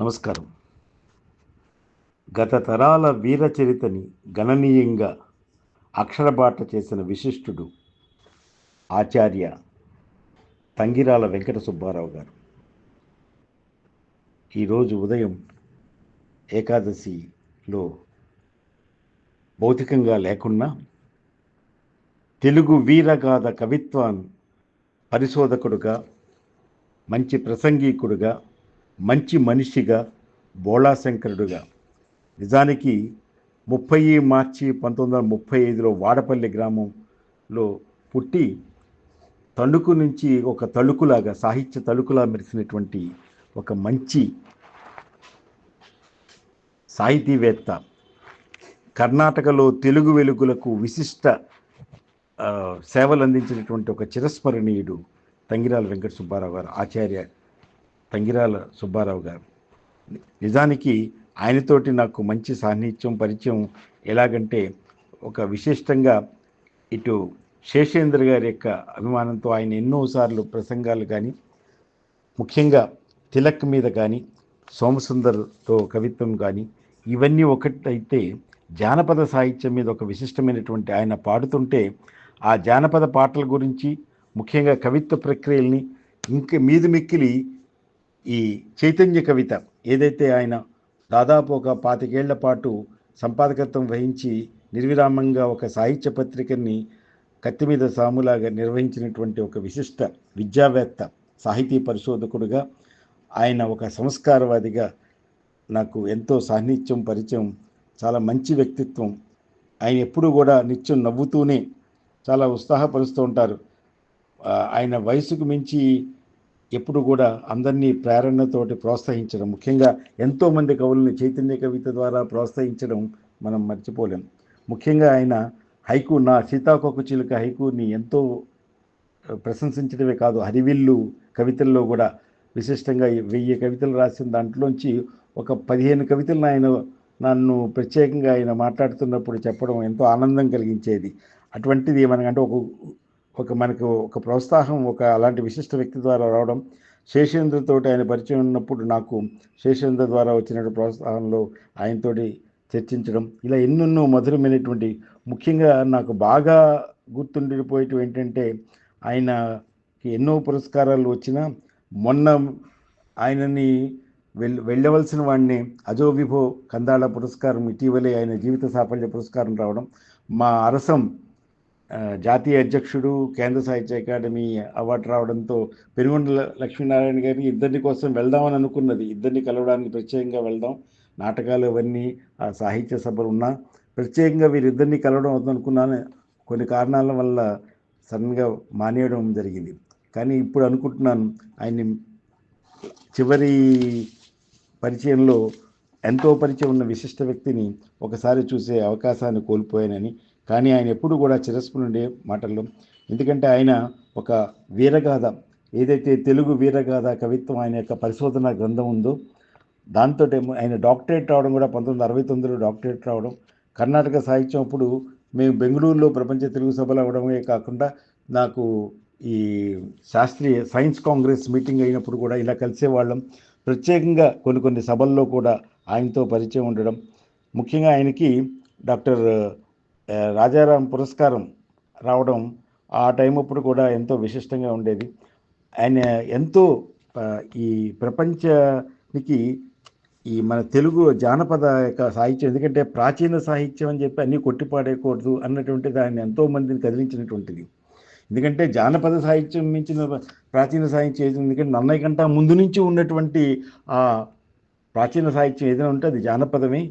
నమస్కారం. గత తరాల వీర చరితని గణనీయంగా అక్షరబాట చేసిన విశిష్టుడు ఆచార్య తంగిరాల వెంకట సుబ్బారావు గారు. ఈరోజు ఉదయం ఏకాదశిలో భౌతికంగా లేకున్నా తెలుగు వీరగాథ కవిత్వాన్ పరిశోధకుడుగా మంచి ప్రసంగికుడుగా మంచి మనిషిగా బోళాశంకరుడుగా. నిజానికి ముప్పై మార్చి పంతొమ్మిది వందల ముప్పై ఐదులో వాడపల్లి గ్రామంలో పుట్టి తణుకు నుంచి ఒక తళుకులాగా సాహిత్య తళుకులా మెరిసినటువంటి ఒక మంచి సాహితీవేత్త. కర్ణాటకలో తెలుగు వెలుగులకు విశిష్ట సేవలు అందించినటువంటి ఒక చిరస్మరణీయుడు తంగిరాల వెంకట సుబ్బారావు గారు ఆచార్య తంగిరాల సుబ్బారావు గారు. నిజానికి ఆయనతోటి నాకు మంచి సాన్నిధ్యం పరిచయం ఎలాగంటే ఒక విశిష్టంగా ఇటు శేషేంద్ర గారి యొక్క అభిమానంతో ఆయన ఎన్నోసార్లు ప్రసంగాలు కానీ ముఖ్యంగా తిలక్ మీద కానీ సోమసుందర్తో కవిత్వం కానీ ఇవన్నీ ఒకటైతే జానపద సాహిత్యం మీద ఒక విశిష్టమైనటువంటి ఆయన పాడుతుంటే ఆ జానపద పాటల గురించి ముఖ్యంగా కవిత్వ ప్రక్రియల్ని ఇంక మీది మిక్కిలి ఈ చైతన్య కవిత ఏదైతే ఆయన దాదాపు ఒక పాతికేళ్ళ పాటు సంపాదకత్వం వహించి నిర్విరామంగా ఒక సాహిత్య పత్రికని కత్తి మీద సాములాగా నిర్వహించినటువంటి ఒక విశిష్ట విద్యావేత్త సాహితీ పరిశోధకుడుగా ఆయన ఒక సంస్కారవాదిగా నాకు ఎంతో సాన్నిధ్యం పరిచయం చాలా మంచి వ్యక్తిత్వం. ఆయన ఎప్పుడూ కూడా నిత్యం నవ్వుతూనే చాలా ఉత్సాహపరుస్తూ ఉంటారు. ఆయన వయసుకు మించి ఎప్పుడు కూడా అందరినీ ప్రేరణతోటి ప్రోత్సహించడం. ముఖ్యంగా ఎంతోమంది కవులను చైతన్య కవిత ద్వారా ప్రోత్సహించడం మనం మర్చిపోలేం. ముఖ్యంగా ఆయన హైకు నా సీతాకోక చిలుక హైకుని ఎంతో ప్రశంసించడమే కాదు హరివిల్లు కవితల్లో కూడా విశిష్టంగా వెయ్యి కవితలు రాసిన దాంట్లోంచి ఒక పదిహేను కవితలను ఆయన నన్ను ప్రత్యేకంగా ఆయన మాట్లాడుతున్నప్పుడు చెప్పడం ఎంతో ఆనందం కలిగించేది. అటువంటిది మనకంటే ఒక ఒక మనకు ఒక ప్రోత్సాహం ఒక అలాంటి విశిష్ట వ్యక్తి ద్వారా రావడం శేషేంద్రతో ఆయన పరిచయం ఉన్నప్పుడు నాకు శేషేంద్ర ద్వారా వచ్చినటువంటి ప్రోత్సాహంలో ఆయనతోటి చర్చించడం ఇలా ఎన్నెన్నో మధురమైనటువంటి ముఖ్యంగా నాకు బాగా గుర్తుండిపోయేటివి ఏంటంటే ఆయనకి ఎన్నో పురస్కారాలు వచ్చినా మొన్న ఆయనని వెళ్ వెళ్ళవలసిన వాడిని అజో విభో కందాళ పురస్కారం ఇటీవలే ఆయన జీవిత సాఫల్య పురస్కారం రావడం మా అరసం జాతీయ అధ్యక్షుడు కేంద్ర సాహిత్య అకాడమీ అవార్డు రావడంతో పెనుగొండ లక్ష్మీనారాయణ గారి ఇద్దరిని కోసం వెళ్దామని అనుకున్నది. ఇద్దరిని కలవడానికి ప్రత్యేకంగా వెళ్దాం. నాటకాలు అవన్నీ ఆ సాహిత్య సభలు ఉన్నా ప్రత్యేకంగా వీరిద్దరిని కలవడం అవుతుందనుకున్నాను కొన్ని కారణాల వల్ల సడన్గా మానేయడం జరిగింది. కానీ ఇప్పుడు అనుకుంటున్నాను ఆయన్ని చివరి పరిచయంలో ఎంతో పరిచయం ఉన్న విశిష్ట వ్యక్తిని ఒకసారి చూసే అవకాశాన్ని కోల్పోయానని కానీ ఆయన ఎప్పుడు కూడా చిరస్మరణే మాటల్లో. ఎందుకంటే ఆయన ఒక వీరగాథ ఏదైతే తెలుగు వీరగాథ కవిత్వం ఆయన యొక్క పరిశోధన గ్రంథం ఉందో దాంతో ఆయన డాక్టరేట్ రావడం కూడా పంతొమ్మిది అరవై తొమ్మిదిలో డాక్టరేట్ రావడం. కర్ణాటక సాహిత్యం అప్పుడు మేము బెంగళూరులో ప్రపంచ తెలుగు సభలు అవడమే కాకుండా నాకు ఈ శాస్త్రీయ సైన్స్ కాంగ్రెస్ మీటింగ్ అయినప్పుడు కూడా ఇలా కలిసేవాళ్ళం. ప్రత్యేకంగా కొన్ని కొన్ని సభల్లో కూడా ఆయనతో పరిచయం ఉండడం. ముఖ్యంగా ఆయనకి డాక్టర్ రాజారాం పురస్కారం రావడం ఆ టైం అప్పుడు కూడా ఎంతో విశిష్టంగా ఉండేది. ఆయన ఎంతో ఈ ప్రపంచానికి ఈ మన తెలుగు జానపద యొక్క సాహిత్యం ఎందుకంటే ప్రాచీన సాహిత్యం అని చెప్పి అన్నీ కొట్టిపాడేయకూడదు అన్నటువంటిది ఆయన ఎంతో మందిని కదిలించినటువంటిది. ఎందుకంటే జానపద సాహిత్యం మించిన ప్రాచీన సాహిత్యం ఏదైనా ఎందుకంటే నన్నయ్య కంట ముందు నుంచి ఉన్నటువంటి ఆ ప్రాచీన సాహిత్యం ఏదైనా ఉంటే అది జానపదమే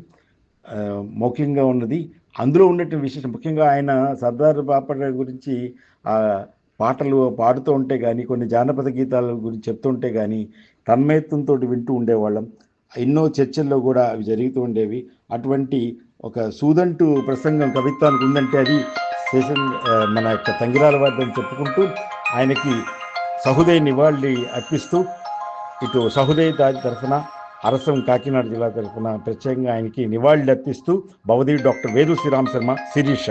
మౌఖ్యంగా ఉన్నది. అందులో ఉండేటువంటి విశేషం. ముఖ్యంగా ఆయన సర్దార్ బాపట గురించి ఆ పాటలు పాడుతూ ఉంటే కానీ కొన్ని జానపద గీతాల గురించి చెప్తుంటే కానీ తన్మయత్వంతో వింటూ ఉండేవాళ్ళం. ఎన్నో చర్చల్లో కూడా అవి జరుగుతూ ఉండేవి. అటువంటి ఒక సూదంటు ప్రసంగం కవిత్వానికి ఉందంటే అది శేషన్ మన యొక్క తంగిరాల వారిని చెప్పుకుంటూ ఆయనకి సహృదయ నివాళి అర్పిస్తూ ఇటు సహృదయ తరఫున అరసం కాకినాడ జిల్లా తరఫున ప్రత్యేకంగా ఆయనకి నివాళులు అర్పిస్తూ భవదీవి డాక్టర్ వేదు శ్రీరామ్ శర్మ శిరీష.